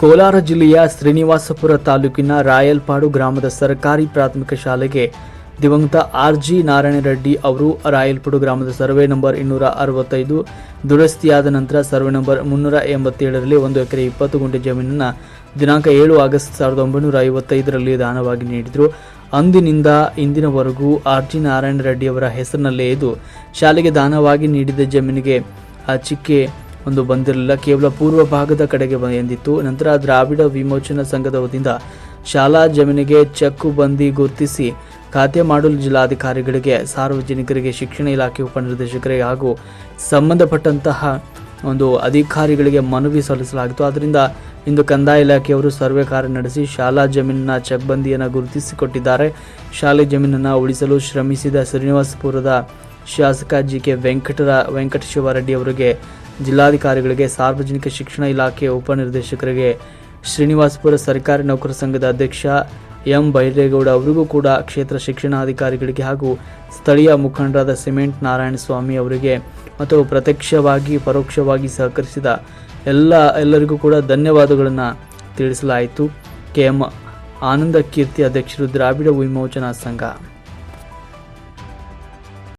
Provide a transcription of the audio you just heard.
ಕೋಲಾರ ಜಿಲ್ಲೆಯ ಶ್ರೀನಿವಾಸಪುರ ತಾಲೂಕಿನ ರಾಯಲ್ಪಾಡು ಗ್ರಾಮದ ಸರ್ಕಾರಿ ಪ್ರಾಥಮಿಕ ಶಾಲೆಗೆ ದಿವಂಗತ ಆರ್ ಜಿ ನಾರಾಯಣ ರೆಡ್ಡಿ ಅವರು ರಾಯಲ್ಪಾಡು ಗ್ರಾಮದ ಸರ್ವೆ ನಂಬರ್ ಇನ್ನೂರ ಅರವತ್ತೈದು, ದುರಸ್ತಿಯಾದ ನಂತರ ಸರ್ವೆ ನಂಬರ್ ಮುನ್ನೂರ ಎಂಬತ್ತೇಳರಲ್ಲಿ ಒಂದು ಎಕರೆ ಇಪ್ಪತ್ತು ಗುಂಟೆ ಜಮೀನನ್ನು ದಿನಾಂಕ ಏಳು ಆಗಸ್ಟ್ ಸಾವಿರದ ಒಂಬೈನೂರ ಐವತ್ತೈದರಲ್ಲಿ ದಾನವಾಗಿ ನೀಡಿದರು. ಅಂದಿನಿಂದ ಇಂದಿನವರೆಗೂ ಆರ್ ಜಿ ನಾರಾಯಣ ರೆಡ್ಡಿ ಅವರ ಹೆಸರಿನಲ್ಲೇ ಇದು ಶಾಲೆಗೆ ದಾನವಾಗಿ ನೀಡಿದ ಜಮೀನಿಗೆ ಹಂಚಿಕೆ ಒಂದು ಬಂದಿರಲಿಲ್ಲ. ಕೇವಲ ಪೂರ್ವ ಭಾಗದ ಕಡೆಗೆ ಎಂದಿತ್ತು. ನಂತರ ದ್ರಾವಿಡ ವಿಮೋಚನಾ ಸಂಘದ ವತಿಯಿಂದ ಶಾಲಾ ಜಮೀನಿಗೆ ಚೆಕ್ಕು ಬಂದಿ ಗುರುತಿಸಿ ಖಾತೆ ಮಾಡಲು ಜಿಲ್ಲಾಧಿಕಾರಿಗಳಿಗೆ, ಸಾರ್ವಜನಿಕರಿಗೆ, ಶಿಕ್ಷಣ ಇಲಾಖೆ ಉಪನಿರ್ದೇಶಕರಿಗೆ ಹಾಗೂ ಸಂಬಂಧಪಟ್ಟಂತಹ ಒಂದು ಅಧಿಕಾರಿಗಳಿಗೆ ಮನವಿ ಸಲ್ಲಿಸಲಾಗಿತ್ತು. ಆದ್ದರಿಂದ ಇಂದು ಕಂದಾಯ ಇಲಾಖೆಯವರು ಸರ್ವೆ ಕಾರ್ಯ ನಡೆಸಿ ಶಾಲಾ ಜಮೀನಿನ ಚಕ್ಬಂದಿಯನ್ನು ಗುರುತಿಸಿಕೊಟ್ಟಿದ್ದಾರೆ. ಶಾಲೆ ಜಮೀನನ್ನು ಉಳಿಸಲು ಶ್ರಮಿಸಿದ ಶ್ರೀನಿವಾಸಪುರದ ಶಾಸಕ ಜಿ ಕೆ ವೆಂಕಟರ ವೆಂಕಟೇಶ್ವರ ರೆಡ್ಡಿ ಅವರಿಗೆ ಜಿಲ್ಲಾಧಿಕಾರಿಗಳಿಗೆ ಸಾರ್ವಜನಿಕ ಶಿಕ್ಷಣ ಇಲಾಖೆಯ ಉಪನಿರ್ದೇಶಕರಿಗೆ ಶ್ರೀನಿವಾಸಪುರ ಸರ್ಕಾರಿ ನೌಕರ ಸಂಘದ ಅಧ್ಯಕ್ಷ ಎಂ ಬೈರೇಗೌಡ ಅವರಿಗೂ ಕೂಡ ಕ್ಷೇತ್ರ ಶಿಕ್ಷಣಾಧಿಕಾರಿಗಳಿಗೆ ಹಾಗೂ ಸ್ಥಳೀಯ ಮುಖಂಡರಾದ ಸಿಮೆಂಟ್ ನಾರಾಯಣಸ್ವಾಮಿ ಅವರಿಗೆ ಮತ್ತು ಪ್ರತ್ಯಕ್ಷವಾಗಿ, ಪರೋಕ್ಷವಾಗಿ ಸಹಕರಿಸಿದ ಎಲ್ಲ, ಎಲ್ಲರಿಗೂ ಕೂಡ ಧನ್ಯವಾದಗಳನ್ನು ತಿಳಿಸಲಾಯಿತು. ಕೆ ಎಂ ಆನಂದ ಕೀರ್ತಿ ಅಧ್ಯಕ್ಷರು ದ್ರಾವಿಡ ವಿಮೋಚನಾ ಸಂಘ.